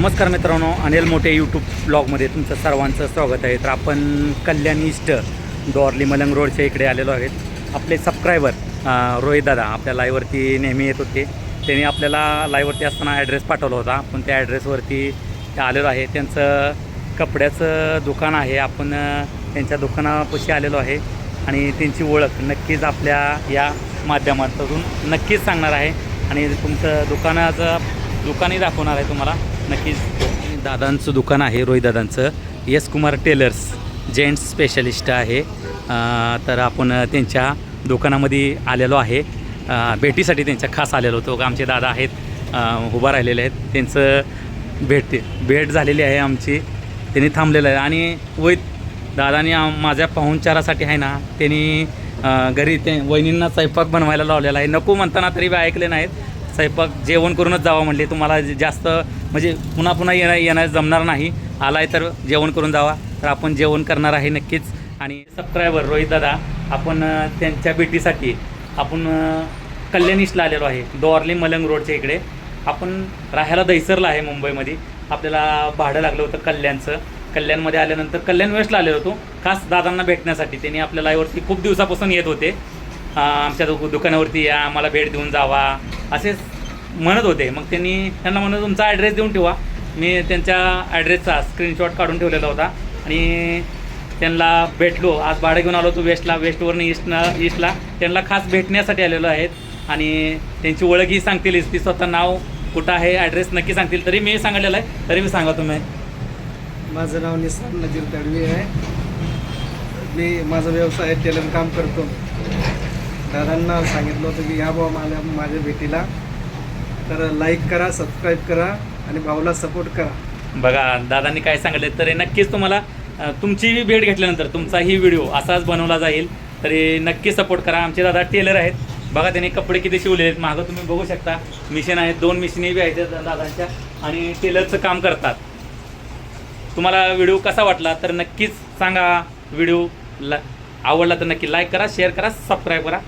नमस्कार मित्रांनो अनिल मोठे यूट्यूब ब्लॉगमध्ये तुमचं सर्वांचं स्वागत आहे. तर आपण कल्याण ईस्ट दोरली मलंग रोडच्या इकडे आलेलो आहेत. आपले सबस्क्रायबर रोहित दादा आपल्या लाईववरती नेहमी येत होते. त्यांनी आपल्याला लाईववरती असताना ॲड्रेस पाठवला होता. आपण त्या ॲड्रेसवरती आलेलो आहे. त्यांचं कपड्याचं दुकान आहे. आपण त्यांच्या दुकानापाशी आलेलो आहे. आणि त्यांची ओळख नक्कीच आपल्या या माध्यमातून नक्कीच सांगणार आहे. आणि तुमचं दुकानाचं दुकानही दाखवणार आहे तुम्हाला. नक्कीच दादांचं दुकान आहे रोहित दादांचं. Yash Kumar tailors gents specialist आहे. तर आपण त्यांच्या दुकानामध्ये आलेलो आहे. भेटीसाठी त्यांच्या खास आलेलो होतो. आमचे दादा आहेत उभा राहिलेले आहेत. त्यांचं भेट भेट झालेली आहे आमची. त्यांनी थांबलेलं आहे. आणि वैद दादानी आम- माझ्या पाहुणचारासाठी आहे ना त्यांनी घरी ते वहिनींना स्वयंपाक बनवायला लावलेला आहे. नको म्हणताना तरी बी ऐकले नाहीत. स्वयंपाक जेवण करूनच जावं म्हणले. तुम्हाला जास्त म्हणजे पुन्हा पुन्हा येणं येणं जमणार नाही. आलाय तर जेवण करून जावा. तर आपण जेवण करणार आहे नक्कीच. आणि सबस्क्रायबर रोहित दादा आपण त्यांच्या भेटीसाठी आपण अं, आलेलो आहे. दोरली मलंग रोडच्या इकडे. आपण राहायला दहिसरला आहे मुंबईमध्ये. आपल्याला भाडं लागलं होतं कल्याणचं. कल्याणमध्ये आल्यानंतर कल्याण वेस्टला आलेलो होतो. खास दादांना भेटण्यासाठी. त्यांनी आपल्याला यावरती खूप दिवसापासून येत होते. आमच्या दुकानावरती या आम्हाला भेट देऊन जावा. असेच म्हणत होते. मग त्यांनी त्यांना म्हणत तुमचा ॲड्रेस देऊन ठेवा. मी त्यांच्या ॲड्रेसचा स्क्रीनशॉट काढून ठेवलेला होता. आणि त्यांना भेटलो. आज भाडं घेऊन आलो तो वेस्टला वेस्टवरून ईस्टनं ईस्टला त्यांना खास भेटण्यासाठी आलेलो आहेत. आणि त्यांची ओळखही सांगतीलच ती स्वतः नाव कुठं आहे ॲड्रेस नक्की सांगतील. तरी मी सांगितलेलं आहे. तरी मी सांगा तुम्ही. माझं नाव निसार नजीर तडवी आहे. मी माझा व्यवसाय टेलर काम करतो. दादांना सांगितलं होतं की या बाबा माझ्या माझ्या भेटीला तर लाईक करा सबस्क्राईब करा आणि भाऊला सपोर्ट करा. बघा दादांनी काय सांगितले तरी नक्कीच तुम्हाला तुमचीही भेट घेतल्यानंतर तुमचाही व्हिडिओ असाच बनवला जाईल. तरी नक्की सपोर्ट करा. आमचे दादा टेलर आहेत. बघा त्यांनी कपडे किती शिवलेले आहेत. मागं तुम्ही बघू शकता मिशन आहेत. दोन मिशनी बी आहेत दादांच्या आणि टेलरचं काम करतात. तुम्हाला व्हिडिओ कसा वाटला तर नक्कीच सांगा. व्हिडिओ ला आवडला तर नक्की लाईक करा शेअर करा सबस्क्राईब करा.